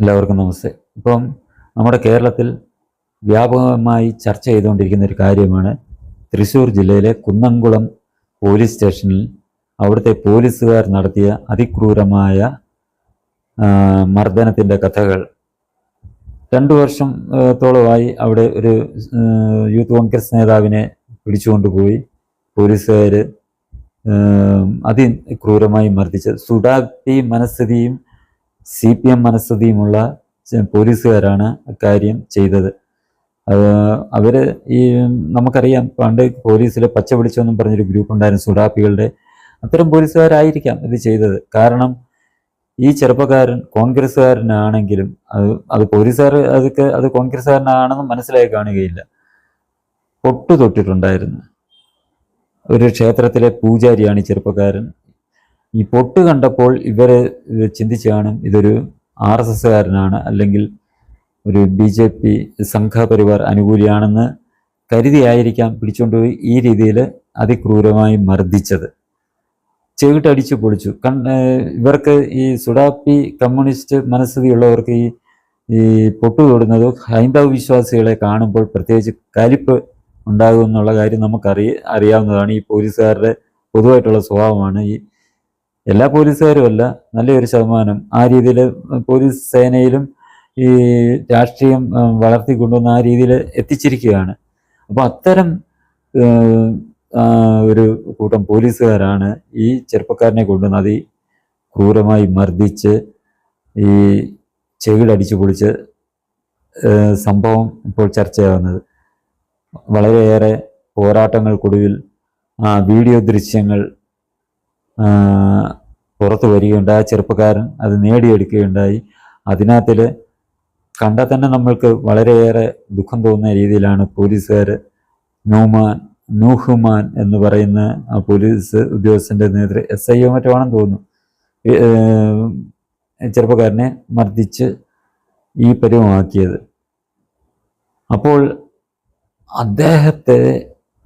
എല്ലാവർക്കും നമസ്തേ. ഇപ്പം നമ്മുടെ കേരളത്തിൽ വ്യാപകമായി ചർച്ച ചെയ്തുകൊണ്ടിരിക്കുന്ന ഒരു കാര്യമാണ് തൃശ്ശൂർ ജില്ലയിലെ കുന്നംകുളം പോലീസ് സ്റ്റേഷനിൽ അവിടുത്തെ പോലീസുകാർ നടത്തിയ അതിക്രൂരമായ മർദ്ദനത്തിന്റെ കഥകൾ. രണ്ടു വർഷത്തോളമായി അവിടെ ഒരു യൂത്ത് കോൺഗ്രസ് നേതാവിനെ പിടിച്ചുകൊണ്ടുപോയി പോലീസുകാർ അതിക്രൂരമായി മർദ്ദിച്ച് സുഡാപ്തി മനസ്ഥിതിയും സി പി എം മനസ്ഥിതിയുമുള്ള പോലീസുകാരാണ് അക്കാര്യം ചെയ്തത്. അവർ ഈ നമുക്കറിയാം പണ്ട് പോലീസിലെ പച്ച വിളിച്ചെന്നും പറഞ്ഞൊരു ഗ്രൂപ്പ് ഉണ്ടായിരുന്നു സുഡാപ്പികളുടെ. അത്തരം പോലീസുകാരായിരിക്കാം ഇത് ചെയ്തത്. കാരണം ഈ ചെറുപ്പക്കാരൻ കോൺഗ്രസ്സുകാരനാണെങ്കിലും അത് അത് പോലീസുകാർ അതൊക്കെ അത് കോൺഗ്രസ്സുകാരനാണെന്ന് മനസ്സിലായി കാണുകയില്ല. പൊട്ടു തൊട്ടിട്ടുണ്ടായിരുന്നു ഒരു ക്ഷേത്രത്തിലെ പൂജാരിയാണ് ഈ ചെറുപ്പക്കാരൻ. ഈ പൊട്ട് കണ്ടപ്പോൾ ഇവരെ ചിന്തിച്ച് കാണും ഇതൊരു ആർ എസ് എസ്സുകാരനാണ് അല്ലെങ്കിൽ ഒരു ബി ജെ പി സംഘപരിവാർ അനുകൂലിയാണെന്ന് കരുതിയായിരിക്കാം പിടിച്ചുകൊണ്ടുപോയി ഈ രീതിയിൽ അതിക്രൂരമായി മർദ്ദിച്ചത്. ചെവിട്ടടിച്ചു പൊളിച്ചു. കൺ ഇവർക്ക് ഈ സുഡാപ്പി കമ്മ്യൂണിസ്റ്റ് മനസ്ഥിതിയുള്ളവർക്ക് ഈ ഈ പൊട്ടു തൊടുന്നത് ഹൈന്ദവ വിശ്വാസികളെ കാണുമ്പോൾ പ്രത്യേകിച്ച് കലിപ്പ് ഉണ്ടാകുമെന്നുള്ള കാര്യം നമുക്കറിയ അറിയാവുന്നതാണ്. ഈ പോലീസുകാരുടെ പൊതുവായിട്ടുള്ള സ്വഭാവമാണ് ഈ എല്ലാ പോലീസുകാരും അല്ല നല്ലൊരു ശതമാനം. ആ രീതിയിൽ പോലീസ് സേനയിലും ഈ രാഷ്ട്രീയം വളർത്തി വളർത്തിക്കൊണ്ടുവന്ന് ആ രീതിയിൽ എത്തിച്ചിരിക്കുകയാണ്. അപ്പോൾ അത്തരം ഒരു കൂട്ടം പോലീസുകാരാണ് ഈ ചെറുപ്പക്കാരനെ കൊണ്ടുവന്ന് അതി ക്രൂരമായി മർദ്ദിച്ച് ഈ ചെവിടടിച്ചു പൊളിച്ച് സംഭവം ഇപ്പോൾ ചർച്ചയാകുന്നത് വളരെയേറെ പോരാട്ടങ്ങൾക്കൊടുവിൽ ആ വീഡിയോ ദൃശ്യങ്ങൾ പുറത്തു വരികയുണ്ടായി ചെറുപ്പക്കാരൻ അത് നേടിയെടുക്കുകയുണ്ടായി. അതിനകത്തിൽ കണ്ടാൽ തന്നെ നമ്മൾക്ക് വളരെയേറെ ദുഃഖം തോന്നുന്ന രീതിയിലാണ് പോലീസുകാർ നൂമാൻ നൂഹുമാൻ എന്ന് പറയുന്ന ആ പോലീസ് ഉദ്യോഗസ്ഥന്റെ നേതൃ എസ് ഐ ഒ മറ്റോ ആണെന്ന് തോന്നുന്നു. ചെറുപ്പക്കാരനെ മർദ്ദിച്ച് ഈ പരുവമാക്കിയത്. അപ്പോൾ അദ്ദേഹത്തെ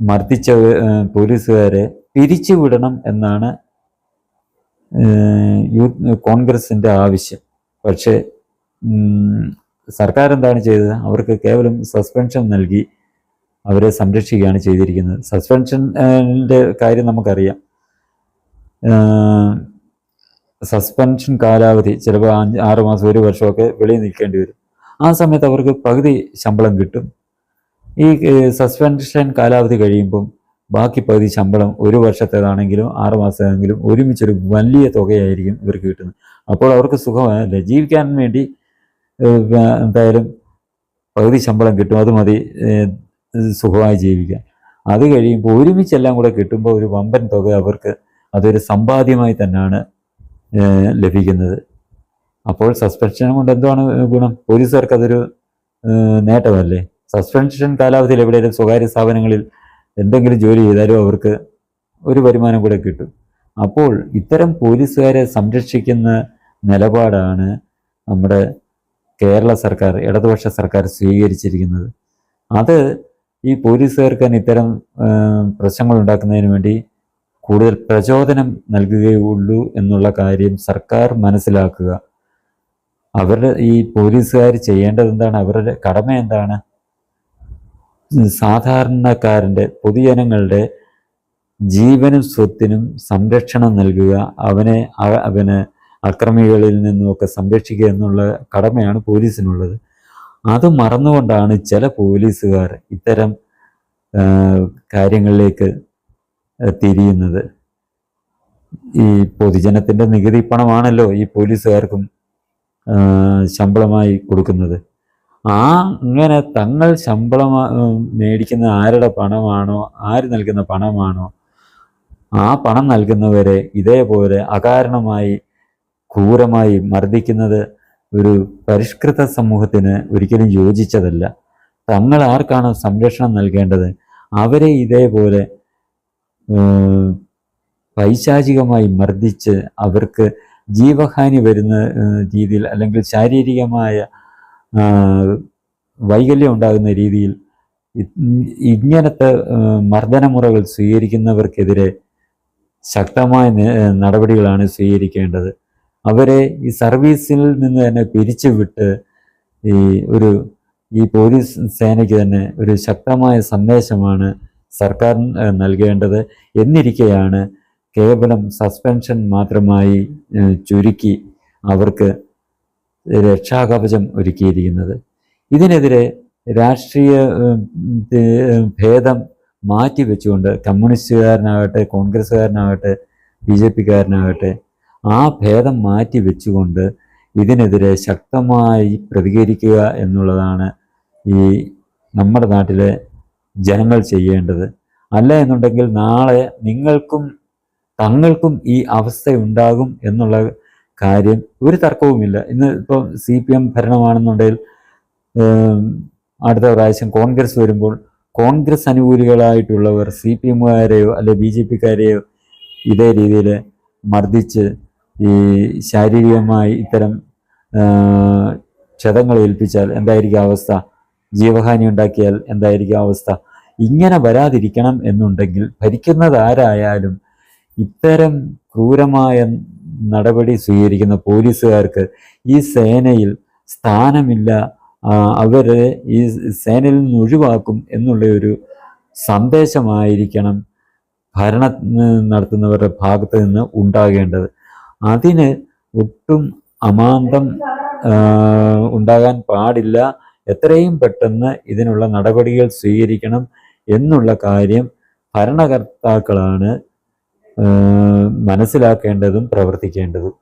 മർദ്ദിച്ച പോലീസുകാരെ പിരിച്ചുവിടണം എന്നാണ് യൂത്ത് കോൺഗ്രസിന്റെ ആവശ്യം. പക്ഷേ സർക്കാർ എന്താണ് ചെയ്തത്? അവർക്ക് കേവലം സസ്പെൻഷൻ നൽകി അവരെ സംരക്ഷിക്കുകയാണ് ചെയ്തിരിക്കുന്നത്. സസ്പെൻഷന്റെ കാര്യം നമുക്കറിയാം. സസ്പെൻഷൻ കാലാവധി ചിലപ്പോൾ അഞ്ച് ആറ് മാസം ഒരു വർഷമൊക്കെ വെളിയിൽ നിൽക്കേണ്ടി വരും. ആ സമയത്ത് അവർക്ക് പകുതി ശമ്പളം കിട്ടും. ഈ സസ്പെൻഷൻ കാലാവധി കഴിയുമ്പം ബാക്കി പകുതി ശമ്പളം ഒരു വർഷത്തേതാണെങ്കിലും ആറ് മാസത്തേതാണെങ്കിലും ഒരുമിച്ചൊരു വലിയ തുകയായിരിക്കും ഇവർക്ക് കിട്ടുന്നത്. അപ്പോൾ അവർക്ക് സുഖമല്ല ജീവിക്കാൻ വേണ്ടി എന്തായാലും പകുതി ശമ്പളം കിട്ടും അത് മതി സുഖമായി ജീവിക്കാൻ. അത് കഴിയുമ്പോൾ ഒരുമിച്ചെല്ലാം കൂടെ കിട്ടുമ്പോൾ ഒരു വമ്പൻ തുക അവർക്ക് അതൊരു സമ്പാദ്യമായി തന്നെയാണ് ലഭിക്കുന്നത്. അപ്പോൾ സസ്പെൻഷൻ കൊണ്ട് എന്താണ് ഗുണം? പോലീസുകാർക്ക് അതൊരു നേട്ടമല്ലേ? സസ്പെൻഷൻ കാലാവധിയിൽ എവിടെയെങ്കിലും സ്വകാര്യ സ്ഥാപനങ്ങളിൽ എന്തെങ്കിലും ജോലി ചെയ്താലും അവർക്ക് ഒരു വരുമാനം കൂടെ കിട്ടും. അപ്പോൾ ഇത്തരം പോലീസുകാരെ സംരക്ഷിക്കുന്ന നിലപാടാണ് നമ്മുടെ കേരള സർക്കാർ ഇടതുപക്ഷ സർക്കാർ സ്വീകരിച്ചിരിക്കുന്നത്. അത് ഈ പോലീസുകാർക്ക് തന്നെ ഇത്തരം പ്രശ്നങ്ങൾ ഉണ്ടാക്കുന്നതിന് വേണ്ടി കൂടുതൽ പ്രചോദനം നൽകുകയുള്ളൂ എന്നുള്ള കാര്യം സർക്കാർ മനസ്സിലാക്കുക. അവരുടെ ഈ പോലീസുകാർ ചെയ്യേണ്ടത് എന്താണ്? അവരുടെ കടമ എന്താണ്? സാധാരണക്കാരന്റെ പൊതുജനങ്ങളുടെ ജീവനും സ്വത്തിനും സംരക്ഷണം നൽകുക അവനെ അവന് അക്രമികളിൽ നിന്നുമൊക്കെ സംരക്ഷിക്കുക എന്നുള്ള കടമയാണ് പോലീസിനുള്ളത്. അത് മറന്നുകൊണ്ടാണ് ചില പോലീസുകാർ ഇത്തരം കാര്യങ്ങളിലേക്ക് തിരിയുന്നത് ഈ പൊതുജനത്തിന്റെ നികുതി പണമാണല്ലോ ഈ പോലീസുകാർക്കും ശമ്പളമായി കൊടുക്കുന്നത്. ആ അങ്ങനെ തങ്ങൾ ശമ്പളം മേടിക്കുന്ന ആരുടെ പണമാണോ ആര് നൽകുന്ന പണമാണോ ആ പണം നൽകുന്നവരെ ഇതേപോലെ അകാരണമായി ക്രൂരമായി മർദ്ദിക്കുന്നത് ഒരു പരിഷ്കൃത സമൂഹത്തിന് ഒരിക്കലും യോജിച്ചതല്ല. തങ്ങൾ ആർക്കാണ് സംരക്ഷണം നൽകേണ്ടത്? അവരെ ഇതേപോലെ പൈശാചികമായി മർദ്ദിച്ച് അവർക്ക് ജീവഹാനി വരുന്ന രീതിയിൽ അല്ലെങ്കിൽ ശാരീരികമായ വൈകല്യം ഉണ്ടാകുന്ന രീതിയിൽ ഇങ്ങനത്തെ മർദ്ദനമുറകൾ സ്വീകരിക്കുന്നവർക്കെതിരെ ശക്തമായ നടപടികളാണ് സ്വീകരിക്കേണ്ടത്. അവരെ ഈ സർവീസിൽ നിന്ന് തന്നെ പിരിച്ചുവിട്ട് ഈ ഒരു ഈ പോലീസ് സേനയ്ക്ക് തന്നെ ഒരു ശക്തമായ സന്ദേശമാണ് സർക്കാർ നൽകേണ്ടത്. എന്നിരിക്കെയാണ് കേവലം സസ്പെൻഷൻ മാത്രമായി ചുരുക്കി അവർക്ക് രക്ഷാകവചം ഒരുക്കിയിരിക്കുന്നത്. ഇതിനെതിരെ രാഷ്ട്രീയ ഭേദം മാറ്റി ഭേദം മാറ്റിവെച്ചുകൊണ്ട് കമ്മ്യൂണിസ്റ്റുകാരനാകട്ടെ കോൺഗ്രസ്സുകാരനാകട്ടെ ബി ജെ പിക്കാരനാകട്ടെ ആ ഭേദം മാറ്റി വെച്ചുകൊണ്ട് ഇതിനെതിരെ ശക്തമായി പ്രതികരിക്കുക എന്നുള്ളതാണ് ഈ നമ്മുടെ നാട്ടിലെ ജനങ്ങൾ ചെയ്യേണ്ടത്. അല്ല എന്നുണ്ടെങ്കിൽ നാളെ നിങ്ങൾക്കും തങ്ങൾക്കും ഈ അവസ്ഥ ഉണ്ടാകും എന്നുള്ള കാര്യം ഒരു തർക്കവുമില്ല. ഇന്ന് ഇപ്പോൾ സി പി എം ഭരണമാണെന്നുണ്ടെങ്കിൽ അടുത്ത പ്രാവശ്യം കോൺഗ്രസ് വരുമ്പോൾ കോൺഗ്രസ് അനുകൂലികളായിട്ടുള്ളവർ സി പി എമ്മുകാരെയോ അല്ലെ ബി ജെ പിക്കാരെയോ ഇതേ രീതിയിൽ മർദ്ദിച്ച് ഈ ശാരീരികമായി ഇത്തരം ക്ഷതങ്ങൾ ഏൽപ്പിച്ചാൽ എന്തായിരിക്കും അവസ്ഥ? ജീവഹാനി ഉണ്ടാക്കിയാൽ എന്തായിരിക്കും അവസ്ഥ? ഇങ്ങനെ വരാതിരിക്കണം എന്നുണ്ടെങ്കിൽ ഭരിക്കുന്നത് ആരായാലും ഇത്തരം ക്രൂരമായ നടപടി സ്വീകരിക്കുന്ന പോലീസുകാർക്ക് ഈ സേനയിൽ സ്ഥാനമില്ല അവരെ ഈ സേനയിൽ നിന്ന് ഒഴിവാക്കും എന്നുള്ള ഒരു സന്ദേശമായിരിക്കണം ഭരണ നടത്തുന്നവരുടെ ഭാഗത്ത് നിന്ന് ഉണ്ടാകേണ്ടത്. അതിന് ഒട്ടും അമാന്തം ഉണ്ടാകാൻ പാടില്ല. എത്രയും പെട്ടെന്ന് ഇതിനുള്ള നടപടികൾ സ്വീകരിക്കണം എന്നുള്ള കാര്യം ഭരണകർത്താക്കളാണ് മനസ്സിലാക്കേണ്ടതും പ്രവർത്തിക്കേണ്ടതും